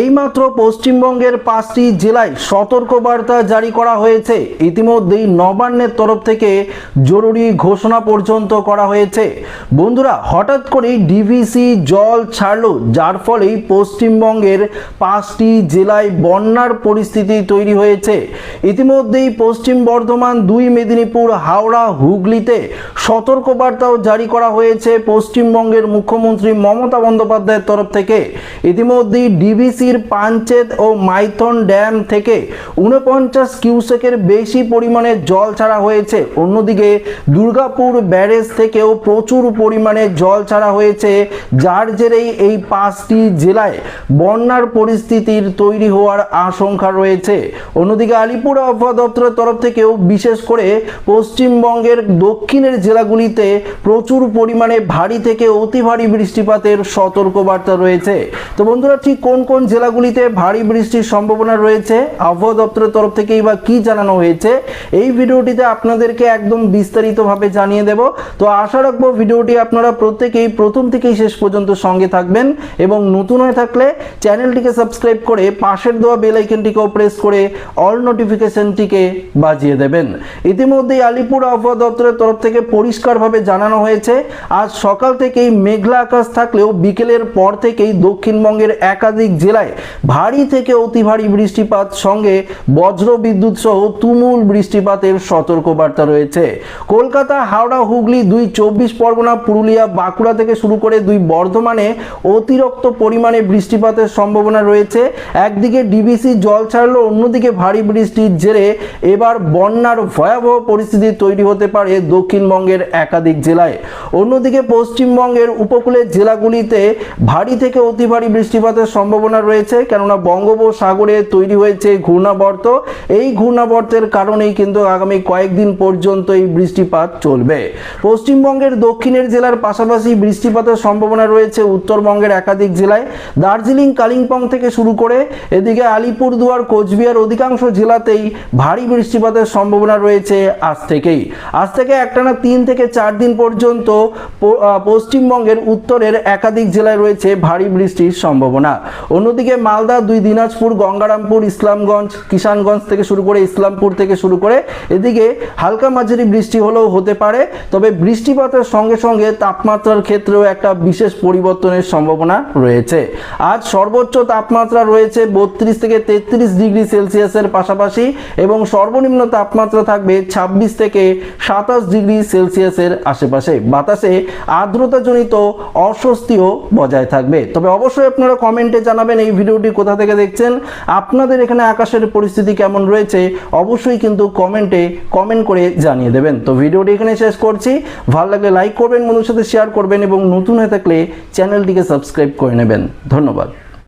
এইমাত্র পশ্চিমবঙ্গের পাঁচটি জেলায় সতর্কবার্তা জারি করা হয়েছে। ইতিমধ্যেই নবান্নের তরফ থেকে জরুরি ঘোষণা পর্যন্ত করা হয়েছে। বন্ধুরা, হঠাৎ করেই ডিভিসি জল ছাড়লো, যার ফলেই পশ্চিমবঙ্গের পাঁচটি জেলায় বন্যার পরিস্থিতি তৈরি হয়েছে। ইতিমধ্যেই পশ্চিম বর্ধমান, দুই মেদিনীপুর, হাওড়া, হুগলিতে সতর্কবার্তাও জারি করা হয়েছে পশ্চিমবঙ্গের মুখ্যমন্ত্রী মমতা বন্দ্যোপাধ্যায়ের তরফ থেকে। ইতিমধ্যেই ডিভিসির পাঞ্চেত ও মাইথন ড্যাম থেকে উনপঞ্চাশ কিউসেকের বেশি পরিমাণে জল ছাড়া হয়েছে। অন্যদিকে দুর্গাপুর ব্যারেজ থেকেও প্রচুর পরিমাণে জল ছাড়া হয়েছে, যার জেরেই এই পাঁচটি জেলায় বন্যার পরিস্থিতির তৈরি হওয়ার আশঙ্কা রয়েছে। অন্যদিকে আলিপুর আবহাওয়া দপ্তরের তরফ থেকেও বিশেষ করে পশ্চিমবঙ্গের দক্ষিণের জেলাগুলিতে প্রচুর পরিমাণে ভারী থেকে অতি ভারী বৃষ্টিপাতের সতর্কবার্তা রয়েছে। তো বন্ধুরা, ঠিক কোন কোন জেলাগুলিতে ভারী বৃষ্টির সম্ভাবনা রয়েছে। আবহাওয়া দপ্তরের তরফ থেকেই বা কি জানানো হয়েছে, এই ভিডিওটিতে আপনাদেরকে একদম বিস্তারিতভাবে জানিয়ে দেব। তো আশা রাখব ভিডিওটি আপনারা প্রত্যেকেই প্রথম থেকেই শেষ পর্যন্ত সঙ্গে থাকবেন এবং নতুন হয়ে থাকলে চ্যানেলটিকে সাবস্ক্রাইব করে পাশের দেওয়া বেল আইকনটিকেও প্রেস করে অল নোটিফিকেশনটিকে বাজিয়ে দেবেন। ইতিমধ্যেই আলিপুর আবহাওয়া দপ্তরের তরফ থেকে পরিষ্কারভাবে জানানো হয়েছে, আজ সকাল থেকেই মেঘলা আকাশ থাকলেও বিকেলের পর থেকেই দক্ষিণবঙ্গের একাধিক জেলায় ভারী থেকে অতি ভারী বৃষ্টিপাত, সঙ্গে বজ্র বিদ্যুৎ সহ তুমুল বৃষ্টিপাতের সতর্কবার্তা রয়েছে। কলকাতা, হাওড়া, হুগলি দুই চব্বিশ পরগনা, পুরুলিয়া, বাঁকুড়া থেকে শুরু করে দুই বর্ধমানে অতিরিক্ত পরিমাণে বৃষ্টিপাতের সম্ভাবনা রয়েছে। একদিকে ডিবিসি জল ছাড়লো, অন্যদিকে ভারী বৃষ্টির জেরে এবার বন্যার ভয়াবহ পরিস্থিতি তৈরি হতে পারে দক্ষিণবঙ্গের একাধিক জেলায়। অন্যদিকে পশ্চিমবঙ্গের উপকূলের জেলাগুলিতে ভারী থেকে অতি ভারী বৃষ্টিপাতের সম্ভাবনা রয়েছে কেননা বঙ্গোপসাগরে তৈরি হয়েছে ঘূর্ণাবর্ত। এই ঘূর্ণাবর্তের কারণেই কিন্তু আগামী কয়েকদিন পর্যন্ত এই বৃষ্টিপাত চলবে। পশ্চিমবঙ্গের দক্ষিণের জেলার পাশাপাশি বৃষ্টিপাতের সম্ভাবনা রয়েছে উত্তরবঙ্গের একাধিক জেলায়। দার্জিলিং, কালিম্পং থেকে শুরু করে এদিকে আলিপুরদুয়ার, কোচবিহার অধিকাংশ জেলাতেই ভারী বৃষ্টিপাতের সম্ভাবনা রয়েছে আজ থেকেই। আজ থেকে একটানা তিন থেকে চার দিন পর্যন্ত পশ্চিমবঙ্গের উত্তরের একাধিক জেলায় রয়েছে ভারী বৃষ্টির সম্ভাবনা। অন্যদিকে মালদা, দুই দিনাজপুর, গঙ্গারামপুর, ইসলামগঞ্জ, কিষানগঞ্জ থেকে শুরু করে ইসলামপুর থেকে শুরু করে এদিকে হালকা মাঝারি বৃষ্টি হলেও হতে পারে, তবে বৃষ্টিপাতের সঙ্গে সঙ্গে তাপমাত্রার ক্ষেত্রেও একটা বিশেষ পরিবর্তনের সম্ভাবনা রয়েছে। আজ সর্বোচ্চ তাপমাত্রা রয়েছে বত্রিশ থেকে তেত্রিশ ডিগ্রি সেলসিয়াসের পাশাপাশি এবং সর্বনিম্ন তাপমাত্রা থাকবে ছাব্বিশ থেকে সাতাশ ডিগ্রি সেলসিয়াসের আশেপাশে। বাতাসে আর্দ্রতাজনিত অস্বস্তিও বজায় থাকবে। তবে অবশ্যই আপনারা কমেন্টে জানাবেন এই ভিডিওটি কোথা থেকে দেখছেন? আপনাদের এখানে আকাশের পরিস্থিতি কেমন রয়েছে? অবশ্যই কিন্তু কমেন্টে কমেন্ট করে জানিয়ে দেবেন। তো ভিডিওটি এখানে শেষ করছি। ভালো লাগলে লাইক করবেন, বন্ধুর সাথে শেয়ার করবেন এবং নতুন হয়ে থাকলে চ্যানেলটিকে সাবস্ক্রাইব করে নেবেন। ধন্যবাদ।